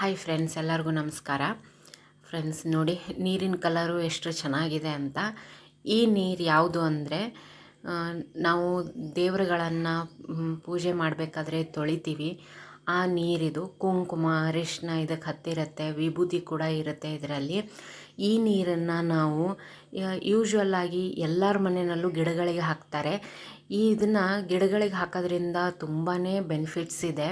Hi friends, ಎಲ್ಲರಿಗೂ ನಮಸ್ಕಾರ. Friends, ನೋಡಿ, ನೀರಿನ ಕಲರು ಎಷ್ಟು ಚೆನ್ನಾಗಿದೆ ಅಂತ. ಈ ನೀರು ಯಾವುದು ಅಂದರೆ ನಾವು ದೇವರುಗಳನ್ನು ಪೂಜೆ ಮಾಡಬೇಕಾದ್ರೆ ತೊಳಿತೀವಿ. ಆ ನೀರಿದು ಕುಂಕುಮ ಅರಿಶಿನ ಇದಕ್ಕೆ ಹತ್ತಿರುತ್ತೆ, ವಿಭೂತಿ ಕೂಡ ಇರುತ್ತೆ ಇದರಲ್ಲಿ. ಈ ನೀರನ್ನು ನಾವು ಯೂಶ್ವಲ್ಲಾಗಿ ಎಲ್ಲರ ಮನೆಯಲ್ಲೂ ಗಿಡಗಳಿಗೆ ಹಾಕ್ತಾರೆ. ಈ ಇದನ್ನು ಗಿಡಗಳಿಗೆ ಹಾಕೋದ್ರಿಂದ ತುಂಬಾ ಬೆನಿಫಿಟ್ಸ್ ಇದೆ.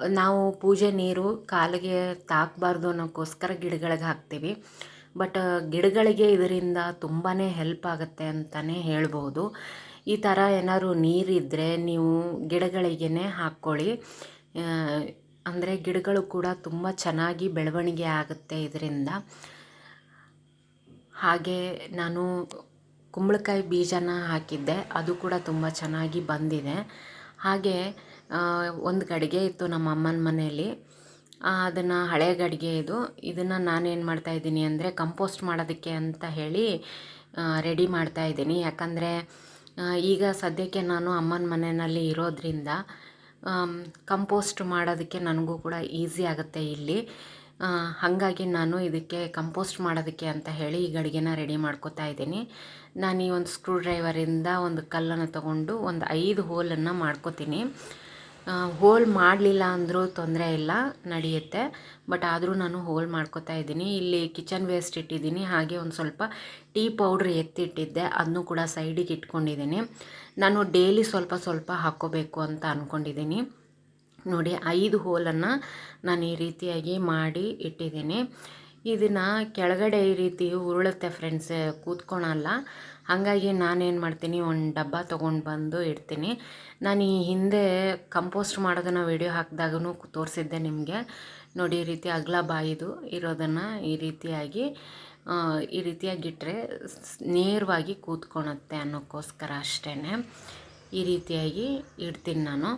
ನಾವು ಪೂಜೆ ನೀರು ಕಾಲಿಗೆ ತಾಕಬಾರ್ದು ಅನ್ನೋಕ್ಕೋಸ್ಕರ ಗಿಡಗಳಿಗೆ ಹಾಕ್ತೀವಿ. ಬಟ್ ಗಿಡಗಳಿಗೆ ಇದರಿಂದ ತುಂಬಾ ಹೆಲ್ಪ್ ಆಗುತ್ತೆ ಅಂತಲೇ ಹೇಳ್ಬೋದು. ಈ ಥರ ಏನಾದ್ರು ನೀರಿದ್ದರೆ ನೀವು ಗಿಡಗಳಿಗೇ ಹಾಕ್ಕೊಳ್ಳಿ. ಅಂದರೆ ಗಿಡಗಳು ಕೂಡ ತುಂಬ ಚೆನ್ನಾಗಿ ಬೆಳವಣಿಗೆ ಆಗುತ್ತೆ ಇದರಿಂದ. ಹಾಗೆ ನಾನು ಕುಂಬಳಕಾಯಿ ಬೀಜನ ಹಾಕಿದ್ದೆ. ಅದು ಕೂಡ ತುಂಬ ಚೆನ್ನಾಗಿ ಬಂದಿದೆ. ಹಾಗೆ ಒಂದು ಗಡಿಗೆ ಇತ್ತು ನಮ್ಮ ಅಮ್ಮನ ಮನೆಯಲ್ಲಿ. ಅದನ್ನು ಹಳೆ ಗಡಿಗೆ ಇದು. ಇದನ್ನು ನಾನೇನು ಮಾಡ್ತಾಯಿದ್ದೀನಿ ಅಂದರೆ ಕಂಪೋಸ್ಟ್ ಮಾಡೋದಕ್ಕೆ ಅಂತ ಹೇಳಿ ರೆಡಿ ಮಾಡ್ತಾಯಿದ್ದೀನಿ ಯಾಕಂದರೆ ಈಗ ಸದ್ಯಕ್ಕೆ ನಾನು ಅಮ್ಮನ ಮನೆಯಲ್ಲಿ ಇರೋದ್ರಿಂದ ಕಂಪೋಸ್ಟ್ ಮಾಡೋದಕ್ಕೆ ನನಗೂ ಕೂಡ ಈಸಿ ಆಗುತ್ತೆ ಇಲ್ಲಿ. ಹಾಗಾಗಿ ನಾನು ಇದಕ್ಕೆ ಕಂಪೋಸ್ಟ್ ಮಾಡೋದಕ್ಕೆ ಅಂತ ಹೇಳಿ ಈ ಗಡಿಗೆನ ರೆಡಿ ಮಾಡ್ಕೋತಾ ಇದ್ದೀನಿ. ನಾನು ಈ ಒಂದು ಸ್ಕ್ರೂ ಡ್ರೈವರಿಂದ ಒಂದು ಕಲ್ಲನ್ನು ತಗೊಂಡು ಒಂದು ಐದು ಹೋಲನ್ನು ಮಾಡ್ಕೊತೀನಿ. ಹೋಲ್ ಮಾಡಲಿಲ್ಲ ಅಂದರೂ ತೊಂದರೆ ಇಲ್ಲ, ನಡೆಯುತ್ತೆ. ಬಟ್ ಆದರೂ ನಾನು ಹೋಲ್ ಮಾಡ್ಕೋತಾ ಇದ್ದೀನಿ. ಇಲ್ಲಿ ಕಿಚನ್ ವೇಸ್ಟ್ ಇಟ್ಟಿದ್ದೀನಿ. ಹಾಗೆ ಒಂದು ಸ್ವಲ್ಪ ಟೀ ಪೌಡ್ರ್ ಎತ್ತಿಟ್ಟಿದ್ದೆ. ಅದನ್ನು ಕೂಡ ಸೈಡಿಗೆ ಇಟ್ಕೊಂಡಿದ್ದೀನಿ. ನಾನು ಡೈಲಿ ಸ್ವಲ್ಪ ಸ್ವಲ್ಪ ಹಾಕ್ಕೋಬೇಕು ಅಂತ ಅಂದ್ಕೊಂಡಿದ್ದೀನಿ ನೋಡಿ, ಐದು ಹೋಲನ್ನು ನಾನು ಈ ರೀತಿಯಾಗಿ ಮಾಡಿ ಇಟ್ಟಿದ್ದೀನಿ. ಇದನ್ನು ಕೆಳಗಡೆ ಈ ರೀತಿ ಉರುಳುತ್ತೆ ಫ್ರೆಂಡ್ಸ್ ಕೂತ್ಕೊಳಲ್ಲ. ಹಾಗಾಗಿ ನಾನೇನು ಮಾಡ್ತೀನಿ, ಒಂದು ಡಬ್ಬ ತೊಗೊಂಡು ಬಂದು ಇಡ್ತೀನಿ. ನಾನು ಈ ಹಿಂದೆ ಕಂಪೋಸ್ಟ್ ಮಾಡೋದನ್ನು ವಿಡಿಯೋ ಹಾಕಿದಾಗೂ ತೋರಿಸಿದ್ದೆ ನಿಮಗೆ. ನೋಡಿ, ಈ ರೀತಿ ಅಗಲ ಬಾಯಿದು ಇರೋದನ್ನು ಈ ರೀತಿಯಾಗಿ ಈ ರೀತಿಯಾಗಿಟ್ಟರೆ ನೇರವಾಗಿ ಕೂತ್ಕೊಳತ್ತೆ ಅನ್ನೋಕ್ಕೋಸ್ಕರ ಅಷ್ಟೇ ಈ ರೀತಿಯಾಗಿ ಇಡ್ತೀನಿ ನಾನು.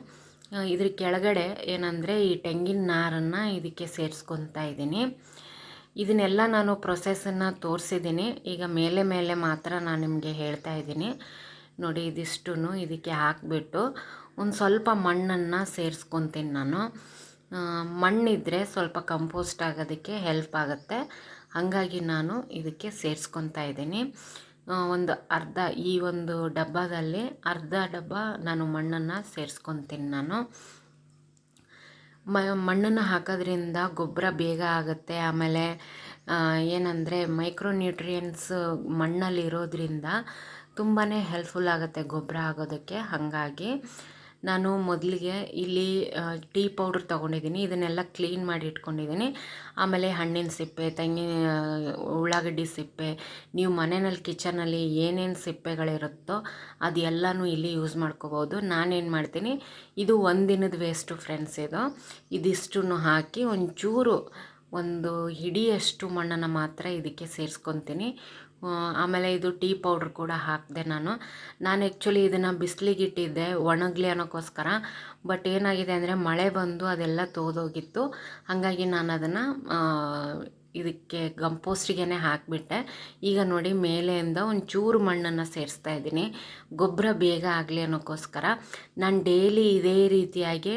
ಇದ್ರ ಕೆಳಗಡೆ ಏನಂದರೆ ಈ ತೆಂಗಿನ ನಾರನ್ನು ಇದಕ್ಕೆ ಸೇರಿಸ್ಕೊತಾ ಇದ್ದೀನಿ. ಇದನ್ನೆಲ್ಲ ನಾನು ಪ್ರೊಸೆಸನ್ನು ತೋರಿಸಿದ್ದೀನಿ. ಈಗ ಮೇಲೆ ಮೇಲೆ ಮಾತ್ರ ನಾನು ನಿಮಗೆ ಹೇಳ್ತಾ ಇದ್ದೀನಿ. ನೋಡಿ ಇದಿಷ್ಟು ಇದಕ್ಕೆ ಹಾಕಿಬಿಟ್ಟು ಒಂದು ಸ್ವಲ್ಪ ಮಣ್ಣನ್ನು ಸೇರಿಸ್ಕೊತೀನಿ ನಾನು. ಮಣ್ಣಿದ್ರೆ ಸ್ವಲ್ಪ ಕಂಪೋಸ್ಟ್ ಆಗೋದಕ್ಕೆ ಹೆಲ್ಪ್ ಆಗುತ್ತೆ. ಹಾಗಾಗಿ ನಾನು ಇದಕ್ಕೆ ಸೇರಿಸ್ಕೊತಾ ಇದ್ದೀನಿ. ಒಂದು ಅರ್ಧ, ಈ ಒಂದು ಡಬ್ಬದಲ್ಲಿ ಅರ್ಧ ಡಬ್ಬ ನಾನು ಮಣ್ಣನ್ನು ಸೇರಿಸ್ಕೊತೀನಿ ನಾನು. ಮ, ಮಣ್ಣನ್ನು ಹಾಕೋದ್ರಿಂದ ಗೊಬ್ಬರ ಬೇಗ ಆಗುತ್ತೆ. ಆಮೇಲೆ ಏನಂದರೆ ಮೈಕ್ರೋ ನ್ಯೂಟ್ರಿಯೆಂಟ್ಸ್ ಮಣ್ಣಲ್ಲಿ ಇರೋದ್ರಿಂದ ತುಂಬಾ ಹೆಲ್ಪ್ಫುಲ್ ಆಗುತ್ತೆ ಗೊಬ್ಬರ ಆಗೋದಕ್ಕೆ. ಹಾಗಾಗಿ ನಾನು ಮೊದಲಿಗೆ ಇಲ್ಲಿ ಟೀ ಪೌಡ್ರ್ ತೊಗೊಂಡಿದ್ದೀನಿ. ಇದನ್ನೆಲ್ಲ ಕ್ಲೀನ್ ಮಾಡಿ ಇಟ್ಕೊಂಡಿದ್ದೀನಿ. ಆಮೇಲೆ ಹಣ್ಣಿನ ಸಿಪ್ಪೆ, ತೆಂಗಿನ ಉಳ್ಳಾಗಡ್ಡಿ ಸಿಪ್ಪೆ, ನೀವು ಮನೆಯಲ್ಲಿ, ಕಿಚನಲ್ಲಿ ಏನೇನು ಸಿಪ್ಪೆಗಳಿರುತ್ತೋ ಅದೆಲ್ಲನೂ ಇಲ್ಲಿ ಯೂಸ್ ಮಾಡ್ಕೋಬೋದು. ನಾನೇನು ಮಾಡ್ತೀನಿ, ಇದು ಒಂದು ದಿನದ ವೇಸ್ಟು ಫ್ರೆಂಡ್ಸ್ ಇದು. ಇದಿಷ್ಟನ್ನು ಹಾಕಿ ಒಂಚೂರು ಒಂದು ಹಿಡಿಯಷ್ಟು ಮಣ್ಣನ್ನು ಮಾತ್ರ ಇದಕ್ಕೆ ಸೇರಿಸ್ಕೊತೀನಿ. ಆಮೇಲೆ ಇದು ಟೀ ಪೌಡ್ರ್ ಕೂಡ ಹಾಕಿದೆ ನಾನು. ನಾನು ಆ್ಯಕ್ಚುಲಿ ಇದನ್ನು ಬಿಸಿಲಿಗೆ ಇಟ್ಟಿದ್ದೆ, ಒಣಗಲಿ ಅನ್ನೋಕ್ಕೋಸ್ಕರ ಬಟ್ ಏನಾಗಿದೆ ಅಂದರೆ ಮಳೆ ಬಂದು ಅದೆಲ್ಲ ತೋದೋಗಿತ್ತು. ಹಾಗಾಗಿ ನಾನು ಅದನ್ನು ಇದಕ್ಕೆ ಗಂಪೋಸ್ಟಿಗೆ ಹಾಕಿಬಿಟ್ಟೆ. ಈಗ ನೋಡಿ ಮೇಲೆಯಿಂದ ಚೂರು ಮಣ್ಣನ್ನು ಸೇರಿಸ್ತಾ ಇದ್ದೀನಿ. ಗೊಬ್ಬರ ಬೇಗ ಆಗಲಿ ಅನ್ನೋಕ್ಕೋಸ್ಕರ. ನಾನು ಡೈಲಿ ಇದೇ ರೀತಿಯಾಗಿ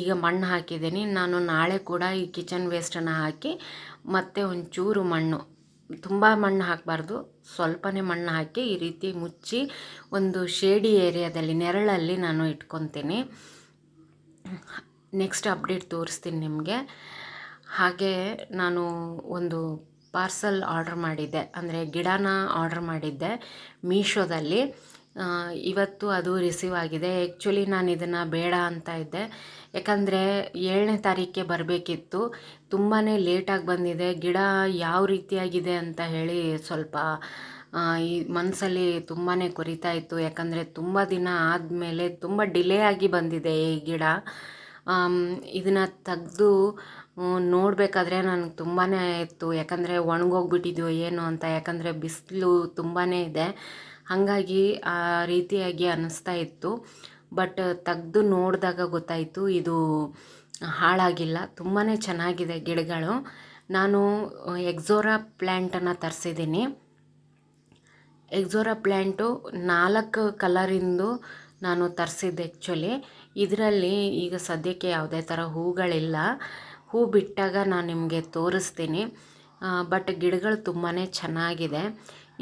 ಈಗ ಮಣ್ಣು ಹಾಕಿದ್ದೀನಿ. ನಾನು ನಾಳೆ ಕೂಡ ಈ ಕಿಚನ್ ವೇಸ್ಟನ್ನು ಹಾಕಿ ಮತ್ತೆ ಚೂರು ಮಣ್ಣು, ತುಂಬ ಮಣ್ಣು ಹಾಕಬಾರ್ದು. ಸ್ವಲ್ಪನೇ ಮಣ್ಣು ಹಾಕಿ ಈ ರೀತಿ ಮುಚ್ಚಿ ಒಂದು ಶೇಡಿ ಏರಿಯಾದಲ್ಲಿ ನೆರಳಲ್ಲಿ ನಾನು ಇಟ್ಕೊತೀನಿ. ನೆಕ್ಸ್ಟ್ ಅಪ್ಡೇಟ್ ತೋರಿಸ್ತೀನಿ ನಿಮಗೆ. ಹಾಗೆ ನಾನು ಒಂದು ಪಾರ್ಸಲ್ ಆರ್ಡ್ರ್ ಮಾಡಿದ್ದೆ. ಅಂದರೆ ಗಿಡನ ಆರ್ಡ್ರ್ ಮಾಡಿದ್ದೆ ಮೀಶೋದಲ್ಲಿ. ಇವತ್ತು ಅದು ರಿಸೀವ್ ಆಗಿದೆ. ಆ್ಯಕ್ಚುಲಿ ನಾನು ಇದನ್ನು ಬೇಡ ಅಂತ ಇದ್ದೆ. ಯಾಕಂದರೆ ಏಳನೇ ತಾರೀಕಿಗೆ ಬರಬೇಕಿತ್ತು. ತುಂಬಾ ಲೇಟಾಗಿ ಬಂದಿದೆ. ಗಿಡ ಯಾವ ರೀತಿಯಾಗಿದೆ ಅಂತ ಹೇಳಿ ಸ್ವಲ್ಪ ಈ ಮನಸ್ಸಲ್ಲಿ ತುಂಬಾ ಕೊರಿತಾ ಇತ್ತು. ಯಾಕಂದರೆ ತುಂಬ ದಿನ ಆದಮೇಲೆ ತುಂಬ ಡಿಲೇ ಆಗಿ ಬಂದಿದೆ ಈ ಗಿಡ. ಇದನ್ನು ತೆಗ್ದು ನೋಡಬೇಕಾದ್ರೆ ನನಗೆ ತುಂಬಾ ಇತ್ತು ಯಾಕಂದರೆ ಒಣಗೋಗ್ಬಿಟ್ಟಿದ್ಯೋ ಏನು ಅಂತ, ಯಾಕಂದರೆ ಬಿಸಿಲು ತುಂಬಾ ಇದೆ. ಹಾಗಾಗಿ ಆ ರೀತಿಯಾಗಿ ಅನ್ನಿಸ್ತಾ ಇತ್ತು. ಬಟ್ ತೆಗ್ದು ನೋಡಿದಾಗ ಗೊತ್ತಾಯಿತು, ಇದು ಹಾಳಾಗಿಲ್ಲ. ತುಂಬಾ ಚೆನ್ನಾಗಿದೆ ಗಿಡಗಳು. ನಾನು ಎಕ್ಸೋರಾ ಪ್ಲ್ಯಾಂಟನ್ನು ತರಿಸಿದ್ದೀನಿ. ಎಕ್ಸೋರಾ ಪ್ಲ್ಯಾಂಟು ನಾಲ್ಕು ಕಲರಿಂದು ನಾನು ತರಿಸಿದ್ದೆ ಆ್ಯಕ್ಚುಲಿ ಇದರಲ್ಲಿ ಈಗ ಸದ್ಯಕ್ಕೆ ಯಾವುದೇ ಥರ ಹೂಗಳಿಲ್ಲ. ಹೂ ಬಿಟ್ಟಾಗ ನಾನು ನಿಮಗೆ ತೋರಿಸ್ತೀನಿ. ಬಟ್ ಗಿಡಗಳು ತುಂಬಾ ಚೆನ್ನಾಗಿದೆ.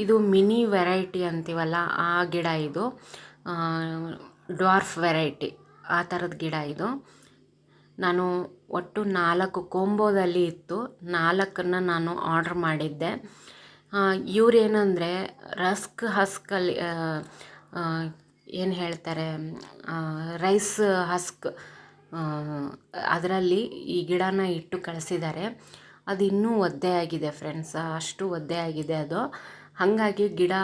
ಇದು ಮಿನಿ ವೆರೈಟಿ ಅಂತೀವಲ್ಲ, ಆ ಗಿಡ ಇದು. ಡ್ವಾರ್ಫ್ ವೆರೈಟಿ, ಆ ಥರದ ಗಿಡ ಇದು. ನಾನು ಒಟ್ಟು ನಾಲ್ಕು ಕೊಂಬೋದಲ್ಲಿ ಇತ್ತು. ನಾಲ್ಕನ್ನು ನಾನು ಆರ್ಡ್ರ್ ಮಾಡಿದ್ದೆ. ಇವರೇನಂದರೆ ರಸ್ಕ್ ಹಸ್ಕಲ್ಲಿ ಏನು ಹೇಳ್ತಾರೆ ರೈಸ್ ಹಸ್ಕ್ ಅದರಲ್ಲಿ ಈ ಗಿಡನ ಇಟ್ಟು ಕಳಿಸಿದ್ದಾರೆ. ಅದು ಇನ್ನೂ ಒದ್ದೆ ಆಗಿದೆ ಫ್ರೆಂಡ್ಸ್ ಅಷ್ಟು ಒದ್ದೆ ಆಗಿದೆ ಅದು. ಹಾಗಾಗಿ ಗಿಡ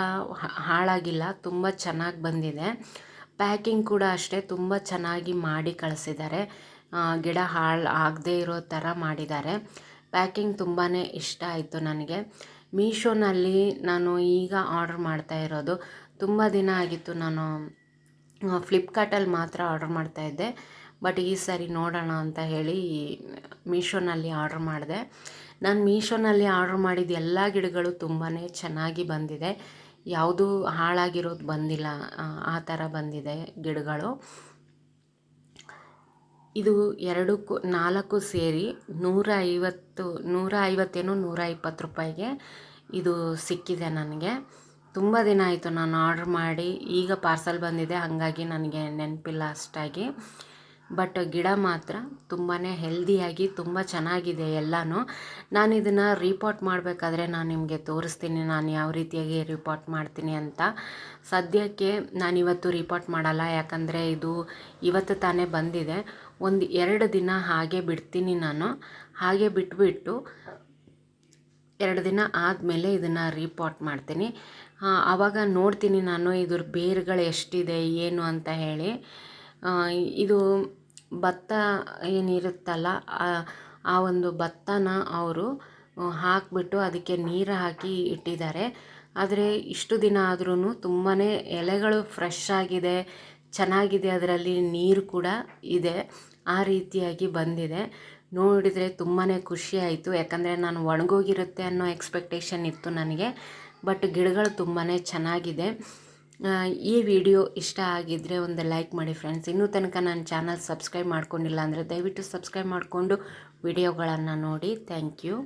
ಹಾಳಾಗಿಲ್ಲ, ತುಂಬ ಚೆನ್ನಾಗಿ ಬಂದಿದೆ. ಪ್ಯಾಕಿಂಗ್ ಕೂಡ ಅಷ್ಟೇ ತುಂಬ ಚೆನ್ನಾಗಿ ಮಾಡಿ ಕಳಿಸಿದ್ದಾರೆ. ಗಿಡ ಹಾಳು ಆಗದೇ ಇರೋ ಥರ ಮಾಡಿದ್ದಾರೆ. ಪ್ಯಾಕಿಂಗ್ ತುಂಬಾ ಇಷ್ಟ ಆಯಿತು ನನಗೆ. ಮೀಶೋನಲ್ಲಿ ನಾನು ಈಗ ಆರ್ಡ್ರ್ ಮಾಡ್ತಾ ಇರೋದು ತುಂಬ ದಿನ ಆಗಿತ್ತು ನಾನು ಫ್ಲಿಪ್ಕಾರ್ಟಲ್ಲಿ ಮಾತ್ರ ಆರ್ಡ್ರ್ ಮಾಡ್ತಾಯಿದ್ದೆ ಬಟ್ ಈ ಸಾರಿ ನೋಡೋಣ ಅಂತ ಹೇಳಿ ಮೀಶೋನಲ್ಲಿ ಆರ್ಡ್ರ್ ಮಾಡಿದೆ. ನಾನು ಮೀಶೋನಲ್ಲಿ ಆರ್ಡ್ರ್ ಮಾಡಿದ ಎಲ್ಲ ಗಿಡಗಳು ತುಂಬಾ ಚೆನ್ನಾಗಿ ಬಂದಿದೆ. ಯಾವುದೂ ಹಾಳಾಗಿರೋದು ಬಂದಿಲ್ಲ, ಆ ಥರ ಬಂದಿದೆ ಗಿಡಗಳು. ಇದು ಎರಡಕ್ಕೂ, ನಾಲ್ಕು ಸೇರಿ ನೂರ ಐವತ್ತು ನೂರ ಐವತ್ತೇನೋ ನೂರ ಇಪ್ಪತ್ತು ರೂಪಾಯಿಗೆ ಇದು ಸಿಕ್ಕಿದೆ ನನಗೆ. ತುಂಬ ದಿನ ಆಯಿತು ನಾನು ಆರ್ಡ್ರ್ ಮಾಡಿ. ಈಗ ಪಾರ್ಸಲ್ ಬಂದಿದೆ, ಹಾಗಾಗಿ ನನಗೆ ನೆನಪಿಲ್ಲ ಅಷ್ಟಾಗಿ. ಬಟ್ ಗಿಡ ಮಾತ್ರ ತುಂಬಾ ಹೆಲ್ದಿಯಾಗಿ ತುಂಬ ಚೆನ್ನಾಗಿದೆ ಎಲ್ಲನೂ. ನಾನು ಇದನ್ನು ರಿಪೋರ್ಟ್ ಮಾಡಬೇಕಾದ್ರೆ ನಾನು ನಿಮಗೆ ತೋರಿಸ್ತೀನಿ ನಾನು ಯಾವ ರೀತಿಯಾಗಿ ರಿಪೋರ್ಟ್ ಮಾಡ್ತೀನಿ ಅಂತ. ಸದ್ಯಕ್ಕೆ ನಾನಿವತ್ತು ರಿಪೋರ್ಟ್ ಮಾಡಲ್ಲ, ಯಾಕಂದರೆ ಇದು ಇವತ್ತು ತಾನೇ ಬಂದಿದೆ. ಒಂದು ಎರಡು ದಿನ ಹಾಗೆ ಬಿಡ್ತೀನಿ ನಾನು. ಹಾಗೆ ಬಿಟ್ಬಿಟ್ಟು ಎರಡು ದಿನ ಆದಮೇಲೆ ಇದನ್ನು ರೀಪಾಟ್ ಮಾಡ್ತೀನಿ. ಆವಾಗ ನೋಡ್ತೀನಿ ನಾನು ಇದ್ರ ಬೇರುಗಳು ಎಷ್ಟಿದೆ, ಏನು ಅಂತ ಹೇಳಿ. ಇದು ಭತ್ತ ಏನಿರುತ್ತಲ್ಲ, ಆ ಒಂದು ಭತ್ತನ ಅವರು ಹಾಕಿಬಿಟ್ಟು ಅದಕ್ಕೆ ನೀರು ಹಾಕಿ ಇಟ್ಟಿದ್ದಾರೆ. ಆದರೆ ಇಷ್ಟು ದಿನ ಆದ್ರೂ ತುಂಬಾ ಎಲೆಗಳು ಫ್ರೆಶ್ ಆಗಿದೆ, ಚೆನ್ನಾಗಿದೆ, ಅದರಲ್ಲಿ ನೀರು ಕೂಡ ಇದೆ, ಆ ರೀತಿಯಾಗಿ ಬಂದಿದೆ. ನೋಡಿದರೆ ತುಂಬಾ ಖುಷಿ ಆಯಿತು ಯಾಕಂದರೆ ನಾನು ಒಣಗೋಗಿರುತ್ತೆ ಅನ್ನೋ ಎಕ್ಸ್ಪೆಕ್ಟೇಷನ್ ಇತ್ತು ನನಗೆ. ಬಟ್ ಗಿಡಗಳು ತುಂಬಾ ಚೆನ್ನಾಗಿದೆ. ಈ ವಿಡಿಯೋ ಇಷ್ಟ ಆಗಿದ್ದರೆ ಒಂದು ಲೈಕ್ ಮಾಡಿ ಫ್ರೆಂಡ್ಸ್ ಇನ್ನೂ ತನಕ ನನ್ನ ಚಾನಲ್ ಸಬ್ಸ್ಕ್ರೈಬ್ ಮಾಡ್ಕೊಂಡಿಲ್ಲ ಅಂದರೆ ದಯವಿಟ್ಟು ಸಬ್ಸ್ಕ್ರೈಬ್ ಮಾಡಿಕೊಂಡು ವಿಡಿಯೋಗಳನ್ನು ನೋಡಿ. Thank you